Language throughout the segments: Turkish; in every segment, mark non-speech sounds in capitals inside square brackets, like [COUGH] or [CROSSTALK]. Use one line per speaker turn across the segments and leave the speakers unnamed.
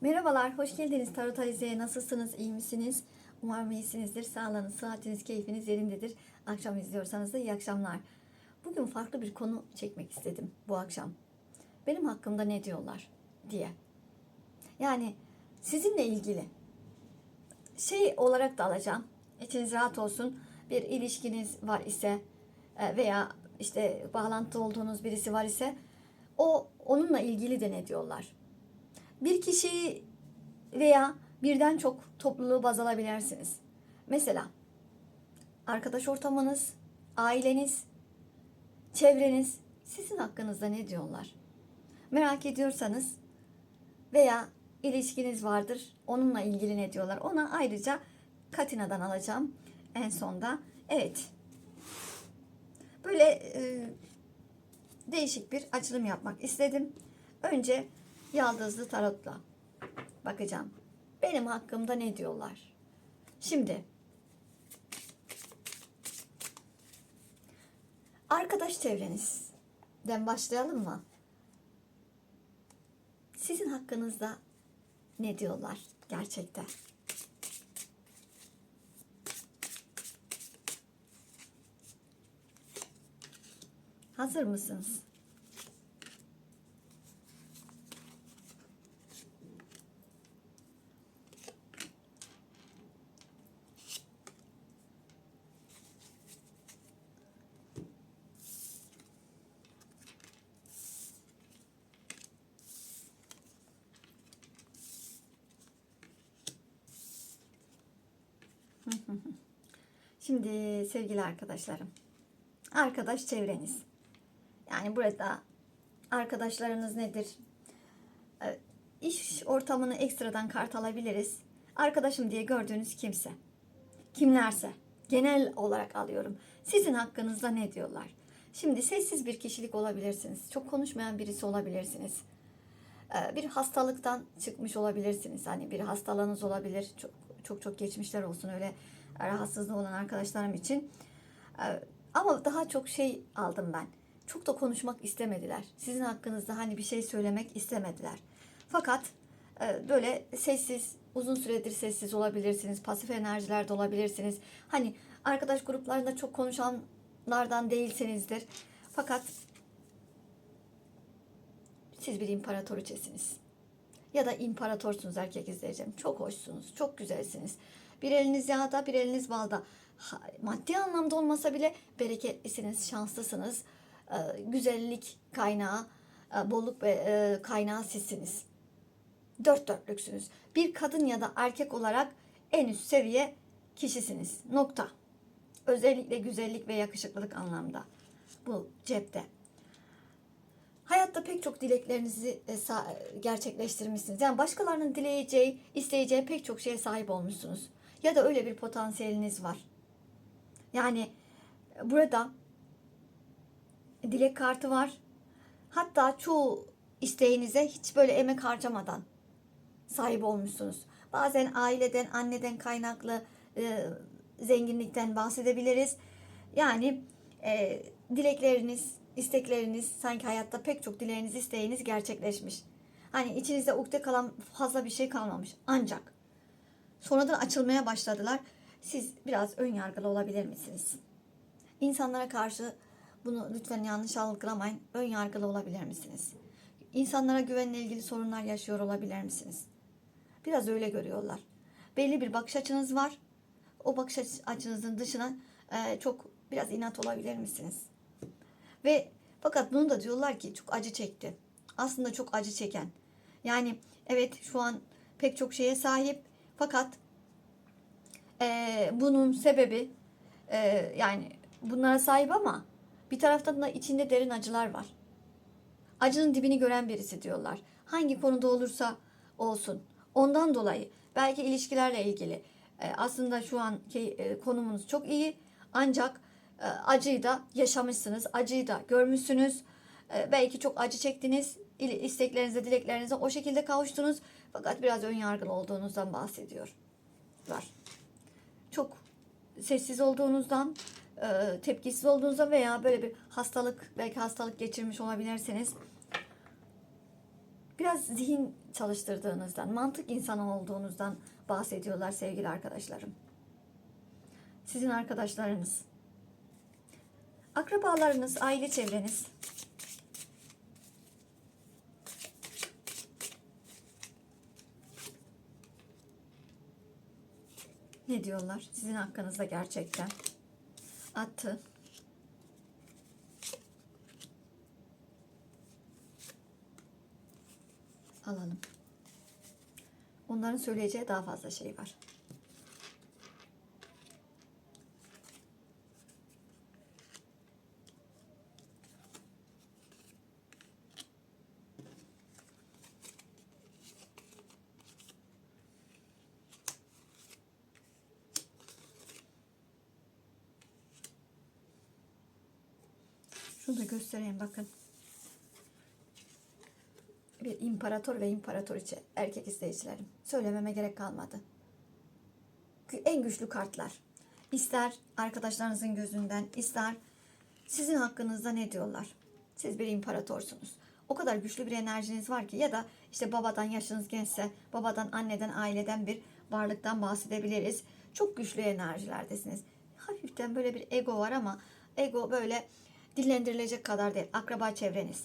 Merhabalar, hoş geldiniz Tarot Alize'ye. Nasılsınız, iyi misiniz? Umarım iyisinizdir. Sağlığınız, sıhhatiniz, keyfiniz yerindedir. Akşam izliyorsanız da iyi akşamlar. Bugün farklı bir konu çekmek istedim bu akşam. Benim hakkımda ne diyorlar diye. Yani sizinle ilgili şey olarak da alacağım. İçiniz rahat olsun. Bir ilişkiniz var ise e, veya işte bağlantı olduğunuz birisi var ise o onunla ilgili de ne diyorlar? Bir kişiyi veya birden çok topluluğu baz alabilirsiniz. Mesela arkadaş ortamınız, aileniz, çevreniz sizin hakkınızda ne diyorlar? Merak ediyorsanız veya ilişkiniz vardır, onunla ilgili ne diyorlar? Ona ayrıca Katina'dan alacağım en sonda. Evet. Böyle e, değişik bir açılım yapmak istedim. Önce Yaldızlı tarotla bakacağım. Benim hakkımda ne diyorlar? Şimdi arkadaş çevrenizden başlayalım mı? Sizin hakkınızda ne diyorlar gerçekten? Hazır mısınız? Şimdi sevgili arkadaşlarım, arkadaş çevreniz. Yani burada arkadaşlarınız nedir? Ee, İş ortamını ekstradan kart alabiliriz. Arkadaşım diye gördüğünüz kimse. Kimlerse. Genel olarak alıyorum. Sizin hakkınızda ne diyorlar? Şimdi sessiz bir kişilik olabilirsiniz. Çok konuşmayan birisi olabilirsiniz. Ee, Bir hastalıktan çıkmış olabilirsiniz. Hani bir hastalığınız olabilir. Çok çok, çok geçmişler olsun öyle rahatsızlığı olan arkadaşlarım için. Ee, Ama daha çok şey aldım ben. Çok da konuşmak istemediler. Sizin hakkınızda hani bir şey söylemek istemediler. Fakat e, böyle sessiz, uzun süredir sessiz olabilirsiniz. Pasif enerjilerde olabilirsiniz. Hani arkadaş gruplarında çok konuşanlardan değilsinizdir. Fakat siz bir imparatoriçesiniz. Ya da imparatorsunuz erkek izleyeceğim. Çok hoşsunuz, çok güzelsiniz. Bir eliniz yağda, bir eliniz balda. Maddi anlamda olmasa bile bereketlisiniz, şanslısınız. Ee, güzellik kaynağı, e, bolluk ve e, kaynağı sizsiniz. Dört dörtlüksünüz. Bir kadın ya da erkek olarak en üst seviye kişisiniz. Nokta. Özellikle güzellik ve yakışıklılık anlamda. Bu cepte. Hayatta pek çok dileklerinizi e, gerçekleştirmişsiniz. Yani başkalarının dileyeceği, isteyeceği pek çok şeye sahip olmuşsunuz. Ya da öyle bir potansiyeliniz var. Yani burada dilek kartı var. Hatta çoğu isteğinize hiç böyle emek harcamadan sahip olmuşsunuz. Bazen aileden, anneden kaynaklı e, zenginlikten bahsedebiliriz. Yani e, dilekleriniz, istekleriniz, sanki hayatta pek çok dileğiniz, isteğiniz gerçekleşmiş. Hani içinizde ukde kalan fazla bir şey kalmamış. Ancak sonradan açılmaya başladılar. Siz biraz ön yargılı olabilir misiniz? İnsanlara karşı bunu lütfen yanlış algılamayın. Ön yargılı olabilir misiniz? İnsanlara güvenle ilgili sorunlar yaşıyor olabilir misiniz? Biraz öyle görüyorlar. Belli bir bakış açınız var. O bakış açınızın dışına e, çok biraz inat olabilir misiniz? Ve fakat bunu da diyorlar ki çok acı çekti. Aslında çok acı çeken. Yani evet şu an pek çok şeye sahip fakat e, bunun sebebi e, yani bunlara sahip ama bir taraftan da içinde derin acılar var. Acının dibini gören birisi diyorlar. Hangi konuda olursa olsun. Ondan dolayı belki ilişkilerle ilgili e, aslında şu anki e, konumunuz çok iyi ancak e, acıyı da yaşamışsınız, acıyı da görmüşsünüz. E, belki çok acı çektiniz, isteklerinize, dileklerinize o şekilde kavuştunuz. Fakat biraz ön yargılı olduğunuzdan bahsediyor. Var. Çok sessiz olduğunuzdan, e, tepkisiz olduğunuzda veya böyle bir hastalık, belki hastalık geçirmiş olabilirsiniz. biraz zihin çalıştırdığınızdan, mantık insanı olduğunuzdan bahsediyorlar sevgili arkadaşlarım. Sizin arkadaşlarınız, akrabalarınız, aile çevreniz, ne diyorlar sizin hakkınızda gerçekten? Atı. Alalım. Onların söyleyeceği daha fazla şey var. Şunu da göstereyim bakın. Bir imparator ve imparatoriçe erkek izleyicilerim. Söylememe gerek kalmadı. En güçlü kartlar. İster arkadaşlarınızın gözünden, ister sizin hakkınızda ne diyorlar? Siz bir imparatorsunuz. O kadar güçlü bir enerjiniz var ki ya da işte babadan yaşınız gençse, babadan, anneden, aileden bir varlıktan bahsedebiliriz. Çok güçlü enerjilerdesiniz. Hafiften böyle bir ego var ama ego böyle dillendirilecek kadar değil. Akraba çevreniz.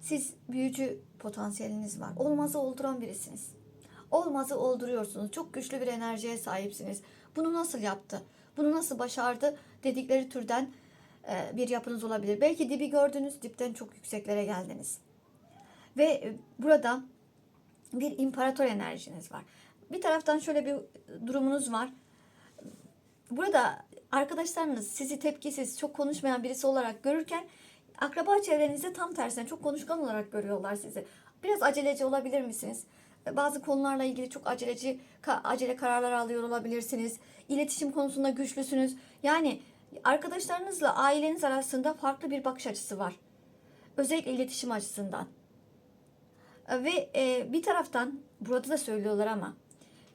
Siz büyücü potansiyeliniz var. Olmazı olduran birisiniz. Olmazı olduruyorsunuz. Çok güçlü bir enerjiye sahipsiniz. Bunu nasıl yaptı? Bunu nasıl başardı? Dedikleri türden e, bir yapınız olabilir. Belki dibi gördünüz, dipten çok yükseklere geldiniz. Ve e, burada bir imparator enerjiniz var. Bir taraftan şöyle bir durumunuz var. Burada arkadaşlarınız sizi tepkisiz, çok konuşmayan birisi olarak görürken akraba çevrenizde tam tersine çok konuşkan olarak görüyorlar sizi. Biraz aceleci olabilir misiniz? Bazı konularla ilgili çok aceleci acele kararlar alıyor olabilirsiniz. İletişim konusunda güçlüsünüz. Yani arkadaşlarınızla aileniz arasında farklı bir bakış açısı var. Özellikle iletişim açısından. Ve e, bir taraftan burada da söylüyorlar ama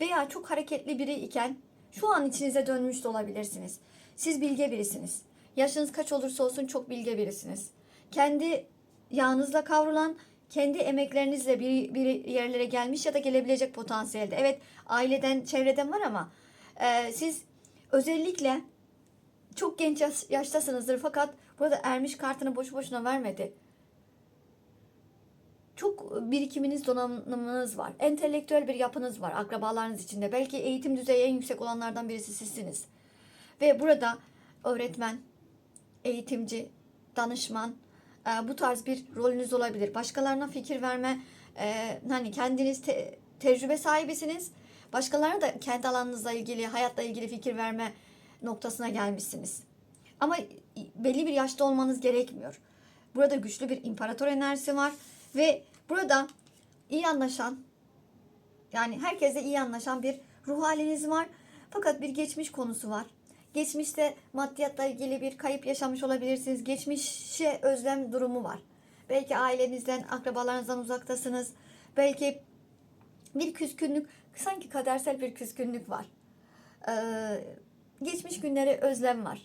veya çok hareketli biri iken şu an içinize dönmüş de olabilirsiniz. Siz bilge birisiniz. Yaşınız kaç olursa olsun çok bilge birisiniz. Kendi yağınızla kavrulan, kendi emeklerinizle bir, bir yerlere gelmiş ya da gelebilecek potansiyelde. Evet aileden, çevreden var ama e, siz özellikle çok genç yaş- yaştasınızdır fakat burada ermiş kartını boşu boşuna vermedi çok birikiminiz, donanımınız var. Entelektüel bir yapınız var akrabalarınız içinde. Belki eğitim düzeyi en yüksek olanlardan birisi sizsiniz. Ve burada öğretmen, eğitimci, danışman e, bu tarz bir rolünüz olabilir. Başkalarına fikir verme, e, hani kendiniz te- tecrübe sahibisiniz. Başkalarına da kendi alanınızla ilgili, hayatla ilgili fikir verme noktasına gelmişsiniz. Ama belli bir yaşta olmanız gerekmiyor. Burada güçlü bir imparator enerjisi var ve burada iyi anlaşan yani herkese iyi anlaşan bir ruh haliniz var. Fakat bir geçmiş konusu var. Geçmişte maddiyatla ilgili bir kayıp yaşamış olabilirsiniz. Geçmişe özlem durumu var. Belki ailenizden, akrabalarınızdan uzaktasınız. Belki bir küskünlük, sanki kadersel bir küskünlük var. Ee, geçmiş günlere özlem var.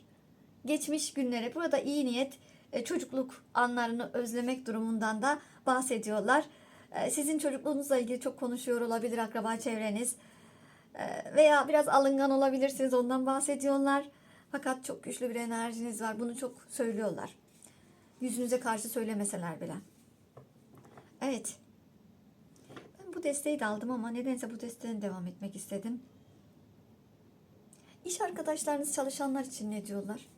Geçmiş günlere, burada iyi niyet, çocukluk anlarını özlemek durumundan da bahsediyorlar. E, Sizin çocukluğunuzla ilgili çok konuşuyor olabilir akraba çevreniz. E, Veya biraz alıngan olabilirsiniz ondan bahsediyorlar. Fakat çok güçlü bir enerjiniz var. Bunu çok söylüyorlar. Yüzünüze karşı söylemeseler bile. Evet. Ben bu desteği de aldım ama nedense bu desteğe devam etmek istedim. İş arkadaşlarınız çalışanlar için ne diyorlar?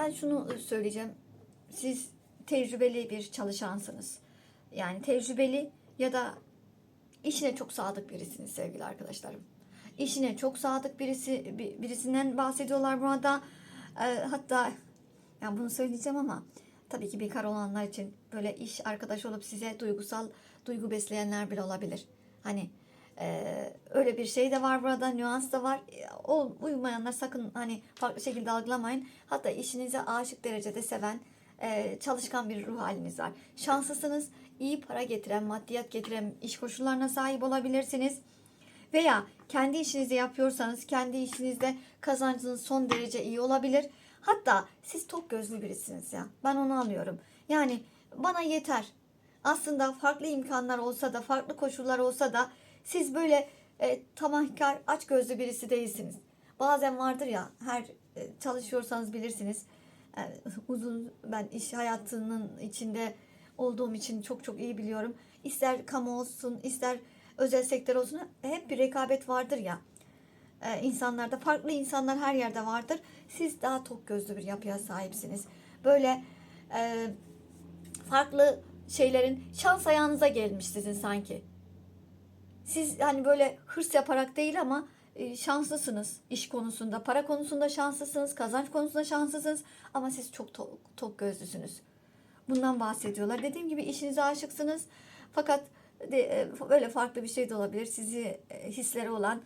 Ben şunu söyleyeceğim. Siz tecrübeli bir çalışansınız. Yani tecrübeli ya da işine çok sadık birisiniz sevgili arkadaşlarım. İşine çok sadık birisi bi- birisinden bahsediyorlar burada. Ee, hatta Yani bunu söyleyeceğim ama tabii ki bekar olanlar için böyle iş arkadaş olup size duygusal duygu besleyenler bile olabilir. Hani e, öyle bir şey de var burada, nüans da var. E, O uymayanlar sakın hani farklı şekilde algılamayın. Hatta işinize aşık derecede seven, e, çalışkan bir ruh haliniz var. Şanslısınız, iyi para getiren, maddiyat getiren iş koşullarına sahip olabilirsiniz. Veya kendi işinizi yapıyorsanız kendi işinizde kazancınız son derece iyi olabilir. Hatta siz tok gözlü birisiniz ya. Ben onu anlıyorum. Yani bana yeter. Aslında farklı imkanlar olsa da, farklı koşullar olsa da siz böyle e, tamahkar, aç gözlü birisi değilsiniz. Bazen vardır ya, her e, çalışıyorsanız bilirsiniz. E, [LAUGHS] uzun ben iş hayatının içinde olduğum için çok çok iyi biliyorum. İster kamu olsun, ister özel sektör olsun hep bir rekabet vardır ya. Ee, insanlarda farklı insanlar her yerde vardır. Siz daha tok gözlü bir yapıya sahipsiniz. Böyle e, farklı şeylerin şans ayağınıza gelmiş sizin sanki. Siz hani böyle hırs yaparak değil ama e, şanslısınız iş konusunda, para konusunda şanslısınız, kazanç konusunda şanslısınız ama siz çok tok, tok gözlüsünüz. Bundan bahsediyorlar. Dediğim gibi işinize aşıksınız. Fakat e, böyle farklı bir şey de olabilir. Sizi e, hisleri olan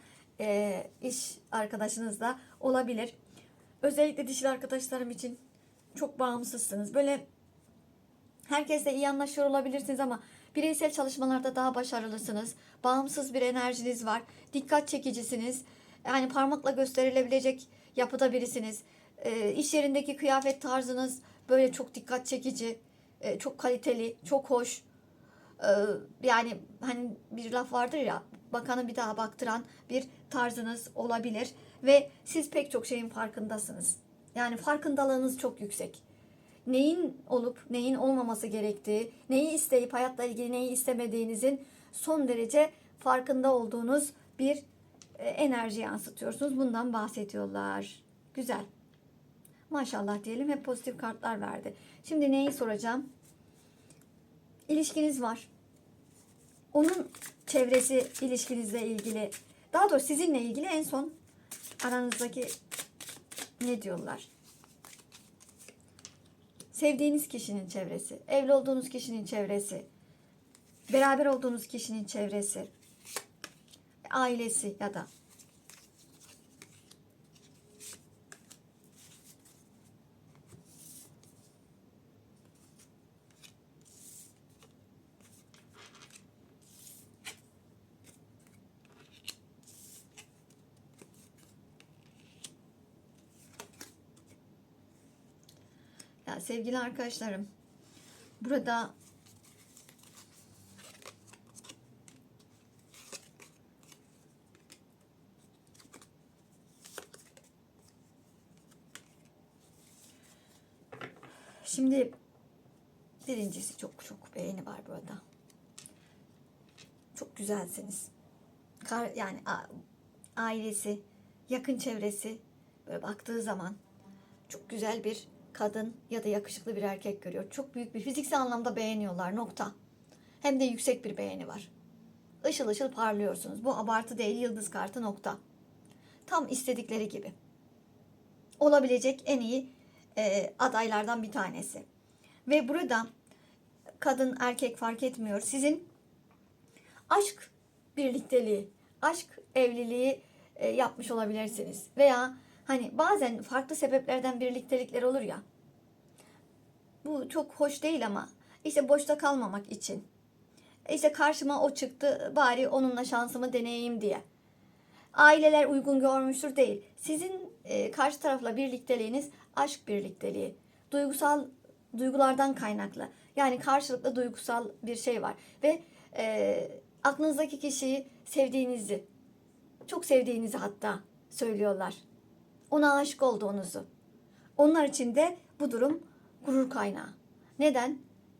iş arkadaşınız da olabilir. Özellikle dişil arkadaşlarım için çok bağımsızsınız. Böyle herkesle iyi anlaşıyor olabilirsiniz ama bireysel çalışmalarda daha başarılısınız. Bağımsız bir enerjiniz var. Dikkat çekicisiniz. Yani parmakla gösterilebilecek yapıda birisiniz. E, iş yerindeki kıyafet tarzınız böyle çok dikkat çekici, e, çok kaliteli, çok hoş. E, yani hani bir laf vardır ya bakanı bir daha baktıran bir tarzınız olabilir ve siz pek çok şeyin farkındasınız. Yani farkındalığınız çok yüksek. Neyin olup neyin olmaması gerektiği, neyi isteyip hayatla ilgili neyi istemediğinizin son derece farkında olduğunuz bir e, enerji yansıtıyorsunuz. Bundan bahsediyorlar. Güzel. Maşallah diyelim hep pozitif kartlar verdi. Şimdi neyi soracağım? İlişkiniz var. Onun çevresi ilişkinizle ilgili, daha doğrusu sizinle ilgili en son aranızdaki ne diyorlar? Sevdiğiniz kişinin çevresi, evli olduğunuz kişinin çevresi, beraber olduğunuz kişinin çevresi, ailesi ya da Sevgili arkadaşlarım, burada Şimdi birincisi çok çok beğeni var burada. Çok güzelsiniz. Kar, yani ailesi, yakın çevresi böyle baktığı zaman çok güzel bir kadın ya da yakışıklı bir erkek görüyor. Çok büyük bir fiziksel anlamda beğeniyorlar nokta. Hem de yüksek bir beğeni var. Işıl ışıl parlıyorsunuz. Bu abartı değil yıldız kartı nokta. Tam istedikleri gibi. Olabilecek en iyi e, adaylardan bir tanesi. Ve burada kadın erkek fark etmiyor. Sizin aşk birlikteliği, aşk evliliği e, yapmış olabilirsiniz. Veya hani bazen farklı sebeplerden birliktelikler olur ya. Bu çok hoş değil ama işte boşta kalmamak için. İşte karşıma o çıktı bari onunla şansımı deneyeyim diye. Aileler uygun görmüştür değil. Sizin e, karşı tarafla birlikteliğiniz aşk birlikteliği. Duygusal duygulardan kaynaklı. Yani karşılıklı duygusal bir şey var. Ve e, aklınızdaki kişiyi sevdiğinizi, çok sevdiğinizi hatta söylüyorlar. Ona aşık olduğunuzu. Onlar için de bu durum gurur kaynağı. Neden?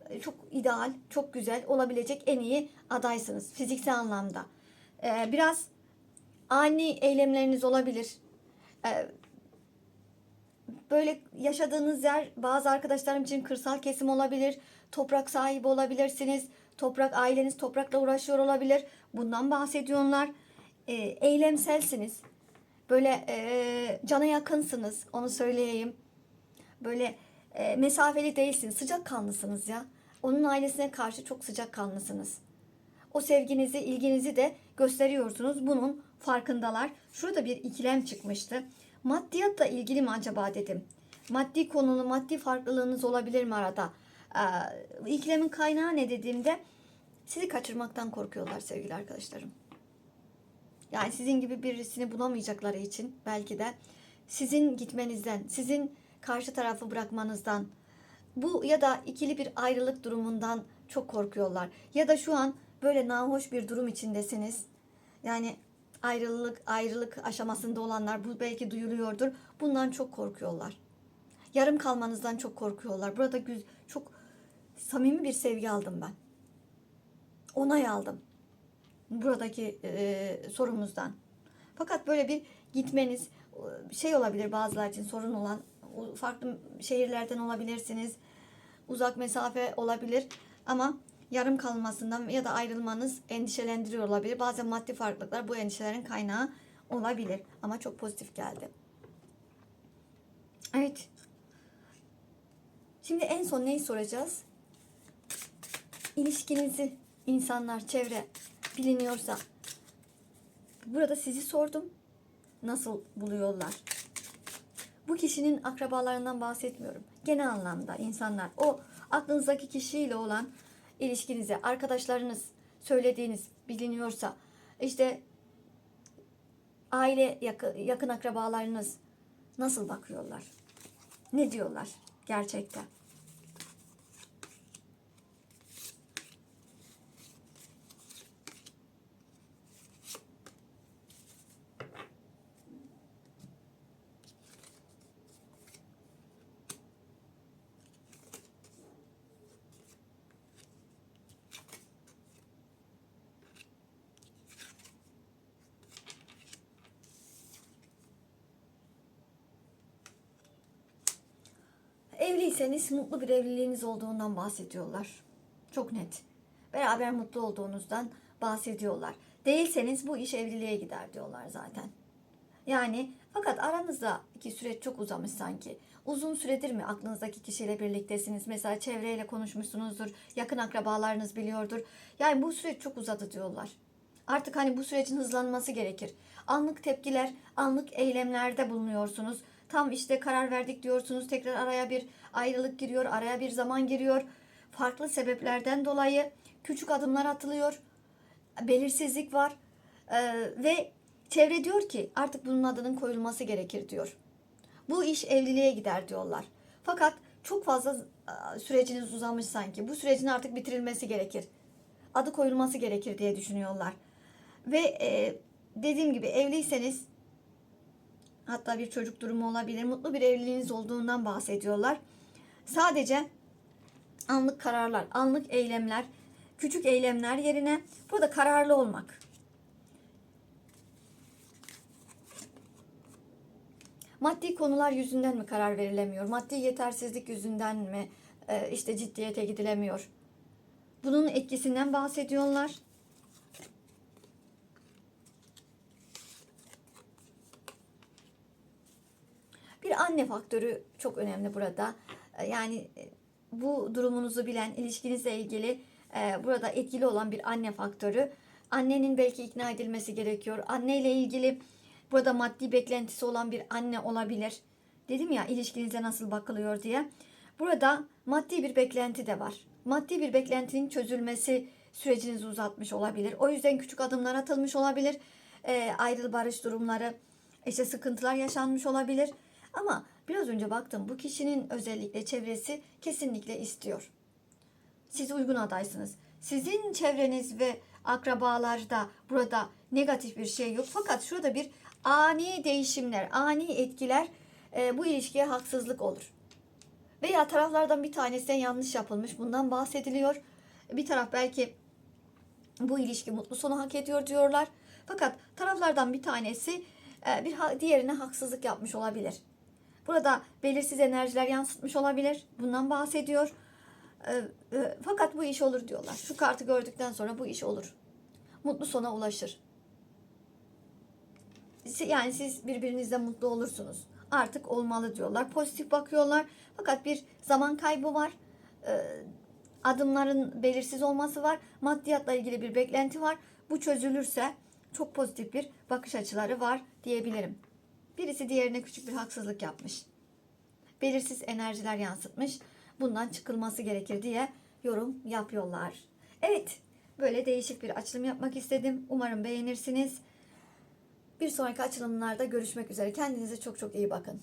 E, Çok ideal, çok güzel olabilecek en iyi adaysınız fiziksel anlamda. Ee, biraz ani eylemleriniz olabilir. Ee, böyle yaşadığınız yer bazı arkadaşlarım için kırsal kesim olabilir. Toprak sahibi olabilirsiniz. Toprak aileniz toprakla uğraşıyor olabilir. Bundan bahsediyorlar. Ee, eylemselsiniz. Böyle e, cana yakınsınız. Onu söyleyeyim. Böyle e, mesafeli değilsiniz. Sıcak kanlısınız ya. Onun ailesine karşı çok sıcak kanlısınız. O sevginizi, ilginizi de gösteriyorsunuz. Bunun farkındalar. Şurada bir ikilem çıkmıştı. Maddiyatla ilgili mi acaba dedim. Maddi konulu, maddi farklılığınız olabilir mi arada? Ee, ikilemin kaynağı ne dediğimde sizi kaçırmaktan korkuyorlar sevgili arkadaşlarım. Yani sizin gibi birisini bulamayacakları için belki de sizin gitmenizden, sizin karşı tarafı bırakmanızdan, bu ya da ikili bir ayrılık durumundan çok korkuyorlar. Ya da şu an böyle nahoş bir durum içindesiniz. Yani ayrılık ayrılık aşamasında olanlar bu belki duyuluyordur. Bundan çok korkuyorlar. Yarım kalmanızdan çok korkuyorlar. Burada çok samimi bir sevgi aldım ben. Onay aldım. Buradaki e, sorumuzdan. Fakat böyle bir gitmeniz şey olabilir bazılar için sorun olan farklı şehirlerden olabilirsiniz. Uzak mesafe olabilir ama yarım kalmasından ya da ayrılmanız endişelendiriyor olabilir. Bazen maddi farklılıklar bu endişelerin kaynağı olabilir ama çok pozitif geldi. Evet. Şimdi en son neyi soracağız? İlişkinizi insanlar, çevre biliniyorsa burada sizi sordum. Nasıl buluyorlar? Bu kişinin akrabalarından bahsetmiyorum. Genel anlamda insanlar o aklınızdaki kişiyle olan ilişkinize, arkadaşlarınız söylediğiniz biliniyorsa işte aile yakın, yakın akrabalarınız nasıl bakıyorlar? Ne diyorlar gerçekten? Evliyseniz mutlu bir evliliğiniz olduğundan bahsediyorlar. Çok net. Beraber mutlu olduğunuzdan bahsediyorlar. Değilseniz bu iş evliliğe gider diyorlar zaten. Yani fakat aranızdaki süreç çok uzamış sanki. Uzun süredir mi aklınızdaki kişiyle birliktesiniz? Mesela çevreyle konuşmuşsunuzdur, yakın akrabalarınız biliyordur. Yani bu süreç çok uzadı diyorlar. Artık hani bu sürecin hızlanması gerekir. Anlık tepkiler, anlık eylemlerde bulunuyorsunuz. Tam işte karar verdik diyorsunuz. Tekrar araya bir ayrılık giriyor, araya bir zaman giriyor. Farklı sebeplerden dolayı küçük adımlar atılıyor. Belirsizlik var. Ee, ve çevre diyor ki artık bunun adının koyulması gerekir diyor. Bu iş evliliğe gider diyorlar. Fakat çok fazla e, süreciniz uzamış sanki. Bu sürecin artık bitirilmesi gerekir. Adı koyulması gerekir diye düşünüyorlar. Ve e, dediğim gibi evliyseniz hatta bir çocuk durumu olabilir. Mutlu bir evliliğiniz olduğundan bahsediyorlar. Sadece anlık kararlar, anlık eylemler, küçük eylemler yerine burada kararlı olmak. Maddi konular yüzünden mi karar verilemiyor? Maddi yetersizlik yüzünden mi e, işte ciddiyete gidilemiyor? Bunun etkisinden bahsediyorlar. Bir anne faktörü çok önemli burada. E, Yani e, bu durumunuzu bilen, ilişkinizle ilgili e, burada etkili olan bir anne faktörü. Annenin belki ikna edilmesi gerekiyor. Anne ile ilgili burada maddi beklentisi olan bir anne olabilir. Dedim ya ilişkinize nasıl bakılıyor diye. Burada maddi bir beklenti de var. Maddi bir beklentinin çözülmesi sürecinizi uzatmış olabilir. O yüzden küçük adımlar atılmış olabilir. E, ayrıl barış durumları, işte sıkıntılar yaşanmış olabilir. Ama biraz önce baktım bu kişinin özellikle çevresi kesinlikle istiyor. Siz uygun adaysınız. Sizin çevreniz ve akrabalarda burada negatif bir şey yok. Fakat şurada bir ani değişimler, ani etkiler e, bu ilişkiye haksızlık olur. Veya taraflardan bir tanesinden yanlış yapılmış. Bundan bahsediliyor. Bir taraf belki bu ilişki mutlu sonu hak ediyor diyorlar. Fakat taraflardan bir tanesi e, bir diğerine haksızlık yapmış olabilir. Burada belirsiz enerjiler yansıtmış olabilir. Bundan bahsediyor. E, e, Fakat bu iş olur diyorlar. Şu kartı gördükten sonra bu iş olur. Mutlu sona ulaşır. Yani siz birbirinizle mutlu olursunuz. artık olmalı diyorlar. Pozitif bakıyorlar. Fakat bir zaman kaybı var. Ee, adımların belirsiz olması var. Maddiyatla ilgili bir beklenti var. Bu çözülürse çok pozitif bir bakış açıları var diyebilirim. Birisi diğerine küçük bir haksızlık yapmış. Belirsiz enerjiler yansıtmış. Bundan çıkılması gerekir diye yorum yapıyorlar. Evet, böyle değişik bir açılım yapmak istedim. Umarım beğenirsiniz. Bir sonraki açılımlarda görüşmek üzere. Kendinize çok çok iyi bakın.